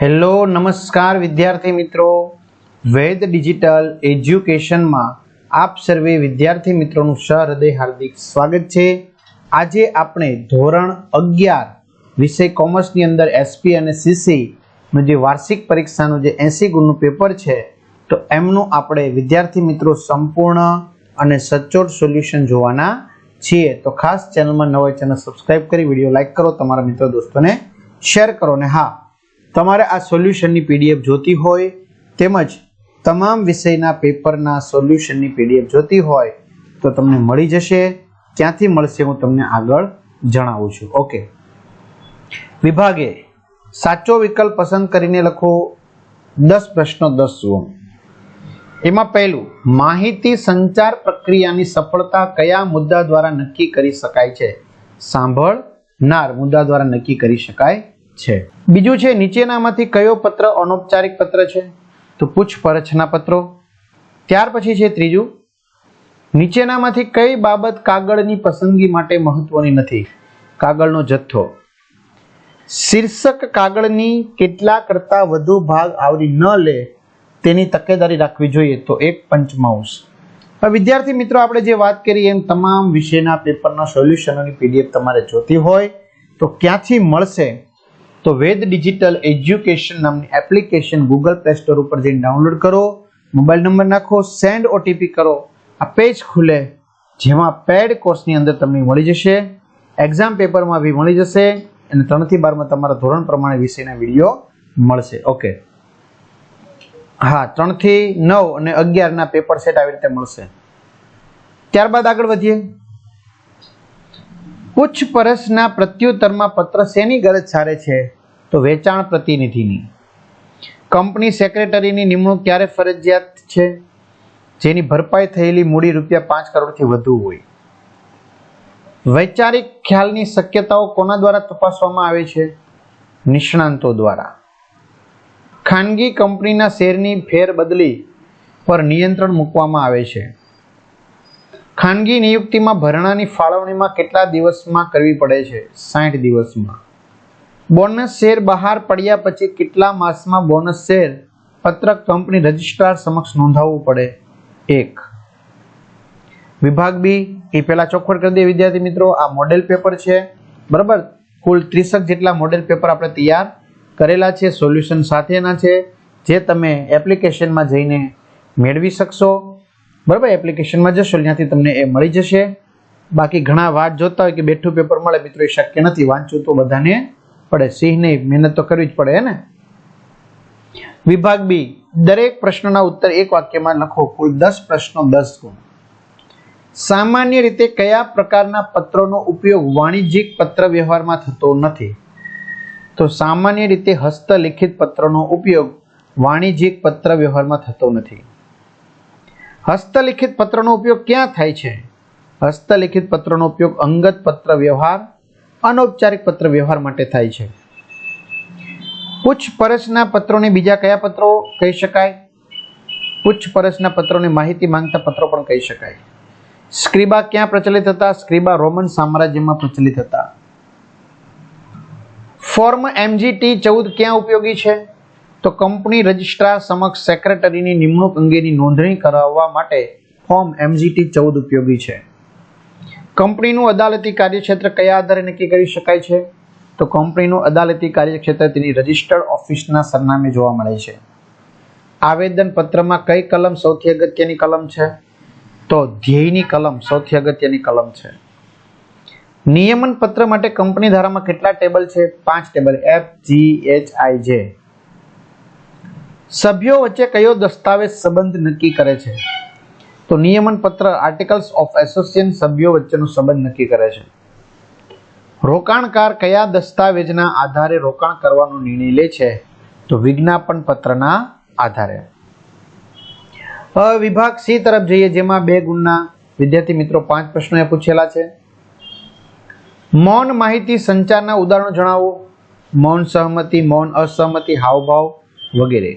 Hello, નમસ્કાર વિદ્યાર્થી મિત્રો. વેદ ડિજિટલ એજ્યુકેશનમાં આપ સર્વે વિદ્યાર્થી મિત્રોનું સહૃદય હાર્દિક સ્વાગત છે. આજે આપણે ધોરણ અગિયાર વિષય કોમર્સની અંદર એસપી અને સીસી જે વાર્ષિક પરીક્ષાનું જે એસી ગુણનું પેપર છે, તો એમનું આપણે વિદ્યાર્થી મિત્રો સંપૂર્ણ અને સચોટ સોલ્યુશન જોવાના છીએ. તો ખાસ ચેનલમાં નવા ચેનલ સબસ્ક્રાઇબ કરી, વીડિયો લાઈક કરો, તમારા મિત્રો, દોસ્તોને શેર કરો. ને હા તમારે આ સોલ્યુશનની પીડીએફ જોતી હોય તેમજ તમામ વિષયના પેપરના સોલ્યુશનની પીડીએફ જોતી હોય તો તમને મળી જશે. ક્યાંથી મળશે હું તમને આગળ જણાવું છું. ઓકે. વિભાગે સાચો વિકલ્પ પસંદ કરીને લખો દસ પ્રશ્નો દસ ગુણ એમાં પહેલું, માહિતી સંચાર પ્રક્રિયાની સફળતા કયા મુદ્દા દ્વારા નક્કી કરી શકાય છે? સાંભળનાર મુદ્દા દ્વારા નક્કી કરી શકાય છે. બીજું છે, નીચેનામાંથી કયો પત્ર અનૌપચારિક પત્ર છે? તો પૂછપરછના પત્રો. ત્યાર પછી છે ત્રીજું. નીચેનામાંથી કઈ બાબત કાગળની પસંદગી માટે મહત્વની નથી? કાગળનો જથ્થો. શીર્ષક કાગળની કેટલા કરતા વધુ ભાગ આવરી ન લે તેની તકેદારી રાખવી જોઈએ તો એક પંચમાંશ વિદ્યાર્થી મિત્રો, આપણે જે વાત કરી એમ તમામ વિષયના પેપરના સોલ્યુશનોની પીડીએફ તમારે જોતી હોય તો ક્યાંથી મળશે? તો વેદ ડિજિટલ એજ્યુકેશન નામની એપ્લિકેશન ગૂગલ પ્લે સ્ટોર ઉપર જઈને ડાઉનલોડ કરો, મોબાઈલ નંબર નાખો, સેન્ડ ઓટીપી કરો. આ પેજ ખુલે, જેમાં પેડ કોર્સની અંદર તમને મળી જશે, એક્ઝામ પેપરમાં બી મળી જશે, અને ત્રણથી બારમાં તમારા ધોરણ પ્રમાણે વિષયના વીડિયો મળશે. ઓકે. હા, ત્રણથી નવ અને અગિયારના પેપર સેટ આવી રીતે મળશે. ત્યારબાદ આગળ વધીએ. પૂછપરછના પ્રત્યુત્તરમાં પત્ર શેની ગરજ સારે છે? તો વેચાણ પ્રતિનિધિની. કંપની સેક્રેટરીની નિમણૂક ક્યારે ફરજિયાત છે? જેની ભરપાઈ થયેલી મૂડી રૂપિયા પાંચ કરોડથી વધુ હોય. વૈચારિક ખ્યાલની શક્યતાઓ કોના દ્વારા તપાસવામાં આવે છે? નિષ્ણાંતો દ્વારા. ખાનગી કંપનીના શેરની ફેરબદલી પર નિયંત્રણ મૂકવામાં આવે છે. ખાનગી નિયુક્તિમાં ભરણાની ફાળવણીમાં કેટલા દિવસમાં કરવી પડે છે? સાઠ દિવસમાં. બોનસ શેર બહાર પડ્યા પછી કેટલા માસમાં બોનસ શેર પત્રક કંપની રજિસ્ટ્રાર સમક્ષ નોંધાવવું પડે? એક. વિભાગ બી, એ પહેલા ચોખવટ કરી દે વિદ્યાર્થી મિત્રો. આ મોડેલ પેપર છે. બરાબર? કુલ ત્રીસક જેટલા મોડેલ પેપર આપણે તૈયાર કરેલા છે સોલ્યુશન સાથેના છે, જે તમે એપ્લિકેશનમાં જઈને મેળવી શકશો. બરાબર? એપ્લિકેશનમાં જશો, ત્યાંથી તમને એ મળી જશે. બાકી ઘણા વાત જોતા હોય કે બેઠું પેપર મળે, મિત્રો, એ શક્ય નથી. વાંચવું તો બધાને પડે. સિંહ નહીં, મહેનત તો કરવી જ પડે ને? વિભાગ બી, દરેક પ્રશ્નના ઉત્તર એક વાક્યમાં લખો. કુલ દસ પ્રશ્નો, દસ ગુણ. સામાન્ય રીતે કયા પ્રકારના પત્રોનો ઉપયોગ વાણિજ્યિક પત્ર વ્યવહારમાં થતો નથી? તો સામાન્ય રીતે હસ્તલિખિત પત્રનો ઉપયોગ વાણિજ્યિક પત્ર વ્યવહારમાં થતો નથી. હસ્તલિખિત પત્રનો ઉપયોગ ક્યાં થાય છે? હસ્તલિખિત પત્રનો ઉપયોગ અંગત પત્ર વ્યવહાર અનૌપચારિક પત્ર વ્યવહાર માટે થાય છે. પૂછપરછના પત્રોને બીજા કયા પત્રો કહી શકાય? પૂછપરછના પત્રોને માહિતી માંગતા પત્રો પણ કહી શકાય. સ્ક્રીબા ક્યાં પ્રચલિત હતા? સ્ક્રીબા રોમન સામ્રાજ્યમાં પ્રચલિત હતા. ફોર્મ એમજીટી ચૌદ ક્યાં ઉપયોગી છે? તો કંપની રજિસ્ટ્રાર સમક્ષ સેક્રેટરીની નિમણૂક અંગેની નોંધણી કરાવવા માટે ફોર્મ એમજીટી ચૌદ ઉપયોગી છે. કંપનીનું અદાલતી કાર્યક્ષેત્ર કયા આધારે નક્કી કરી શકાય છે? તો કંપનીનું અદાલતી કાર્યક્ષેત્ર તેની રજિસ્ટર્ડ ઓફિસના સરનામે જોવા મળે છે. આવેદન પત્રમાં કઈ કલમ સૌથી અગત્યની કલમ છે? તો ધ્યેયની કલમ સૌથી અગત્યની કલમ છે. નિયમન પત્ર માટે કંપની ધારામાં કેટલા ટેબલ છે? પાંચ table. F G H I J સભ્યો વચ્ચે કયો દસ્તાવેજ સંબંધ નક્કી કરે છે? તો નિયમન પત્ર આર્ટિકલ્સ ઓફ એસોસિએશન સભ્યો વચ્ચેનો સંબંધ નક્કી કરે છે. રોકાણકાર કયા દસ્તાવેજના આધારે રોકાણ કરવાનો નિર્ણય લે છે? તો વિજ્ઞાપન પત્રના આધારે વિભાગ સી તરફ જઈએ, જેમાં બે ગુણના વિદ્યાર્થી મિત્રો પાંચ પ્રશ્નો એ પૂછેલા છે. મૌન માહિતી સંચારના ઉદાહરણો જણાવો. મૌન સહમતિ, મૌન અસહમતિ, હાવભાવ વગેરે.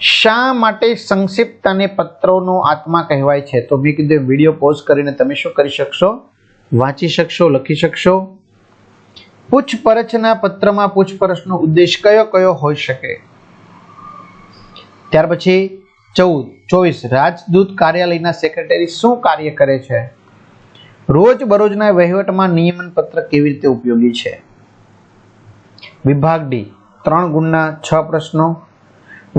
શા માટે સંક્ષિપ્તતાને પત્રોનો આત્મા કહેવાય છે? તો મેં કીધું વીડિયો પોઝ કરીને તમે શું કરી શકશો? વાંચી શકશો, લખી શકશો? પૂછપરછના પત્રમાં પૂછપરછનો ઉદ્દેશ કયો કયો હોઈ શકે? ત્યાર પછી ચૌદ, ચોવીસ, રાજદૂત કાર્યાલયના સેક્રેટરી શું કાર્ય કરે છે? રોજ બરોજના વહીવટમાં નિયમન પત્ર કેવી રીતે ઉપયોગી છે? વિભાગ ડી, ત્રણ ગુણના છ પ્રશ્નો.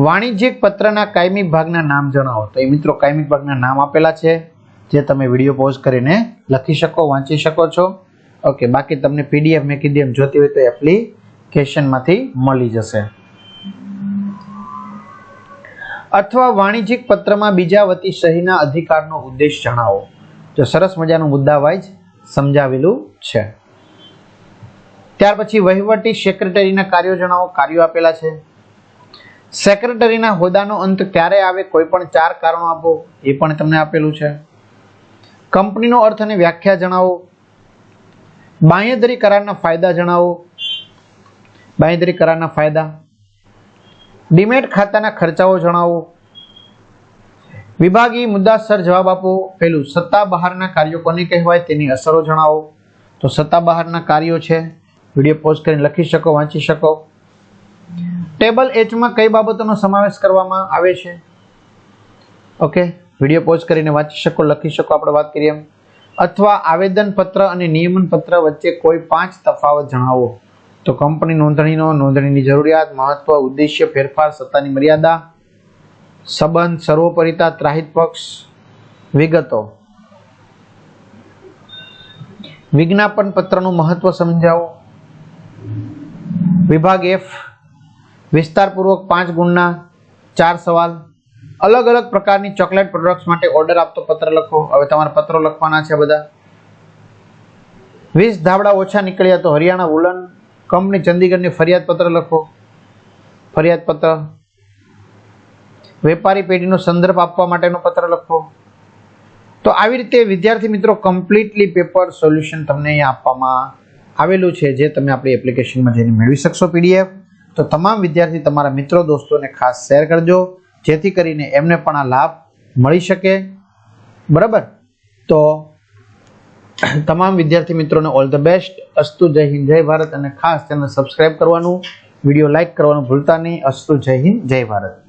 વાણિજ્યિક પત્રના કાયમી ભાગના નામ જણાવો. તો એ મિત્રો કાયમી ભાગના નામ આપેલા છે, જે તમે વીડિયો પોઝ કરીને લખી શકો, વાંચી શકો છો. ઓકે, બાકી તમને પીડીએફ મેં કીધી એમ જોતી હોય તો એપ્લિકેશનમાંથી મળી જશે. અથવા વાણિજ્યિક પત્રમાં બીજા વતી સહીના અધિકારનો ઉદ્દેશ જણાવો. જો સરસ મજાનું મુદ્દા વાઇઝ સમજાવેલું છે. ત્યાર પછી વહીવટી સેક્રેટરીના કાર્યો જણાવો. કાર્યો આપેલા છે. સેક્રેટરીના હોદ્દાનો અંત ક્યારે આવે, કોઈ પણ ચાર કારણો આપો, એ પણ તમને આપેલું છે. કંપનીનો અર્થ અને વ્યાખ્યા જણાવો. બાંયધરી કરારના ફાયદા જણાવો. બાંયધરી કરારના ફાયદા. ડીમેટ ખાતાના ખર્ચાઓ જણાવો. વિભાગીય મુદ્દાસર જવાબ આપો. પેલું, સત્તા બહારના કાર્યો કોને કહેવાય તેની અસરો જણાવો. તો સત્તા બહારના કાર્યો છે. વીડિયો પોઝ કરીને લખી શકો, વાંચી શકો. ટેબલ એચમાં કઈ બાબતોનો સમાવેશ કરવામાં આવે છે? ઓકે વીડિયો પોઝ કરીને વાંચી શકો, લખી શકો, આપણે વાત કરીએ એમ. અથવા આવેદન પત્ર અને નિયમન પત્ર વચ્ચે કોઈ પાંચ તફાવત જણાવો. તો કંપની નોંધણીનો, નોંધણીની જરૂરિયાત, મહત્વ, ઉદ્દેશ્ય, ફેરફાર, સત્તાની મર્યાદા, સંબંધ, સર્વોપરિતા, ત્રાહિત પક્ષ, વિગતો. વિજ્ઞાપન પત્રનું મહત્વ સમજાવો. વિભાગ એફ વિસ્તારપૂર્વક પાંચ ગુણના ચાર સવાલ. અલગ અલગ પ્રકારની ચોકલેટ પ્રોડક્ટ્સ માટે ઓર્ડર આપતો પત્ર લખો. હવે તમારે પત્રો લખવાના છે બધા. વીસ ધાબળા ઓછા નીકળ્યા તો હરિયાણા વુલન કંપની ચંદીગઢની ફરિયાદ પત્ર લખો. ફરિયાદ પત્ર. વેપારી પેઢીનો સંદર્ભ આપવા માટેનો પત્ર લખો. તો આવી રીતે વિદ્યાર્થી મિત્રો કમ્પ્લીટલી પેપર સોલ્યુશન તમને અહીંયા આપવામાં આવેલું છે, જે તમે આપણી એપ્લિકેશનમાં જઈને મેળવી શકશો પીડીએફ તો તમામ વિદ્યાર્થી તમારા મિત્રો, દોસ્તોને ખાસ શેર કરજો. જેથી કરીને એમને પણ આ લાભ મળી શકે. બરાબર? તો તમામ વિદ્યાર્થી મિત્રોને ઓલ ધ બેસ્ટ અસ્તુ જય હિન્દ, જય ભારત. અને ખાસ ચેનલ સબસ્ક્રાઇબ કરવાનું, વીડિયો લાઇક કરવાનું ભૂલતા નહીં. અસ્તુ જય હિન્દ, જય ભારત.